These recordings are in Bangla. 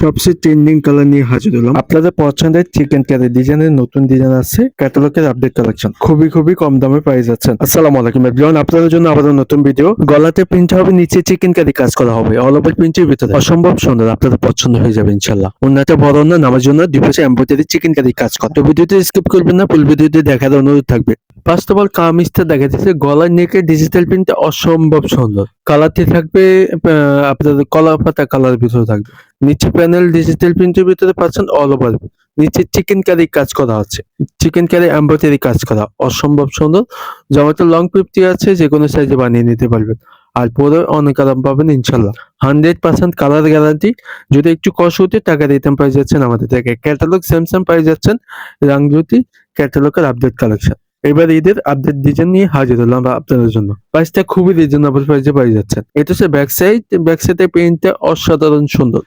সবচেয়ে ট্রেন্ডিং কালার নিয়ে হাজির হলাম। আপনাদের পছন্দের চিকেন কারি ডিজাইনের নতুন ডিজাইন আছে ক্যাটালগের আপডেট কালেকশন খুবই খুবই কম দামে পেয়ে যাচ্ছেন। আসসালামু আলাইকুম এভরিওয়ান আপনাদের জন্য আবার নতুন ভিডিও গলাতে প্রিন্ট হবে, নিচে চিকেন কারি কাজ করা হবে। অল ওভার প্রিন্টের ভিতরে। অসম্ভব সুন্দর, আপনাদের পছন্দ হয়ে যাবে ইনশাল্লাহ অন্যটা বড় না নামার জন্য দুই পাশে এম্ব্রয়ডারি চিকেন কারি কাজ করা। তো ভিডিওতে স্কিপ করবেন না ফুল ভিডিওতে দেখার অনুরোধ থাকবে। ফার্স্ট অফ অল কামিজটা দেখা যাচ্ছে গলার নেকে ডিজিটাল প্রিন্টটা অসম্ভব সুন্দর। কালারটি থাকবে আহ, আপনাদের কলা পাতা কালার ভিতরে থাকবে। নিচে প্যানেল ডিজিটাল প্রিন্টের ভিতরে পাচ্ছেন অল ওভার নিচে চিকেন কারি কাজ করা আছে। চিকেন কারি এম্ব্রয়ডারি কাজ করা। অসম্ভব সুন্দর। জামাতে লং ফিফটি আছে যে কোনো সাইজে বানিয়ে নিতে পারবেন। আর পরে অনেক আরাম পাবেন ইনশাল্লাহ হান্ড্রেড পার্সেন্ট কালার গ্যারান্টি যদি একটু কষ হতে টাকা দিতাম পাই যাচ্ছেন আমাদের থেকে। ক্যাটালগ স্যামসাং পাই যাচ্ছেন। রাংজ্যোতি ক্যাটালগের আপডেট কালেকশন এবার ঈদের আপডেট ডিজাইন নিয়ে হাজির হলাম আপনাদের জন্য। প্রাইসটা খুবই রিজনেবল প্রাইসে পাই যাচ্ছেন। এটা হচ্ছে ব্যাক সাইড ব্যাক সাইডের প্রিন্টটা অসাধারণ সুন্দর।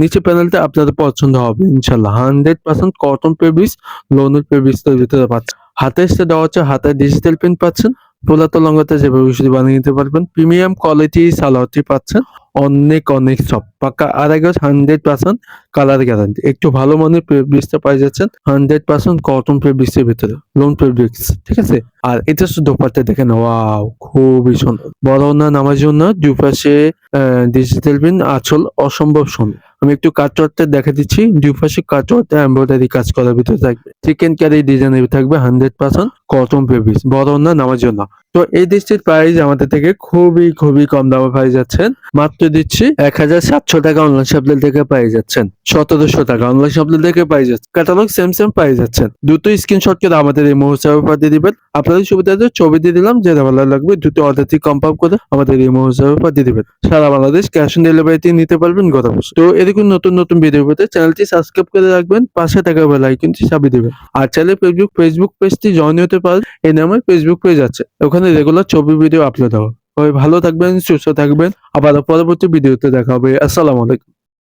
নিচে প্যানেলটা আপনাদের পছন্দ হবে ইনশাল্লাহ হান্ড্রেড পার্সেন্ট কটন পেবিস লোনের পেবিসের ভিতরে পাচ্ছেন। হাতে এসে দেওয়া হচ্ছে, হাতে ডিজিটাল প্রিন্ট পাচ্ছেন। পোলাতো লঙ্গাতে যেভাবে বানিয়ে নিতে পারবেন। প্রিমিয়াম কোয়ালিটি সালোয়ারটি পাচ্ছেন। অনেক অনেক সব। পাকা আর এক হান্ড্রেড পার্সেন্ট কালার গ্যারান্টি একটু ভালো মানের ফেব্রিক্সটা পাই যাচ্ছেন হান্ড্রেড পার্সেন্ট কটন ফেব্রিক্সের ভিতরে লোন ফেব্রিক্স ঠিক আছে? আর এটা শুধু দোপাট্টা দেখেন ওয়াও খুবই সুন্দর। বড় না নামার জন্য দুপাশে ডিজিটাল প্রিন্ট আচল অসম্ভব সুন্দর। আমি একটু কাটওয়ার্কটা দেখা দিচ্ছি। দুই পাশে এমব্রয়ডারি কাজ করার ভিতরে থাকবে। চিকেন কারি ডিজাইনের থাকবে হান্ড্রেড পার্সেন্ট কটন ফেব্রিক্স বড় না নামার জন্য। তো এই ডিস্ট্রিক্ট প্রাইস আমাদের থেকে খুবই খুবই কম দামে পাই যাচ্ছেন। মাত্র দিচ্ছি এক হাজার সাতশো টাকা অনলাইন শপদের থেকে পাই যাচ্ছেন। সতেরোশো টাকা অনলাইন শপদের থেকে পাই যাচ্ছেন। ক্যাটালগ সেম সেম পাই যাচ্ছেন। দুটো স্ক্রিনশট করে আমাদের এই মহোৎসবে পাঠিয়ে দিবেন। আপনাদের সুবিধাতে ছবি দিয়ে দিলাম, যেটা ভালো লাগবে, দুটো অর্ডারটি কনফার্ম করে আমাদের এই মহোৎসবে পাঠিয়ে দিবেন। সারা বাংলাদেশ ক্যাশ অন ডেলিভারিতে নিতে পারবেন গত বছর। তো এরকম নতুন নতুন ভিডিও পেতে চ্যানেলটি সাবস্ক্রাইব করে রাখবেন, পাশে থাকা বেল আইকনটি চাপিয়ে দেবেন। আর চ্যানেলে ফেসবুক ফেসবুক পেজটি জয়েন হতে পারেন এই নামে ফেসবুক পেজ আছে। ওখানে রেগুলার ছবি ভিডিও আপলোড সবাই ভালো থাকবেন, সুস্থ থাকবেন। আবার পরবর্তী ভিডিওতে দেখা হবে। আসসালামু আলাইকুম।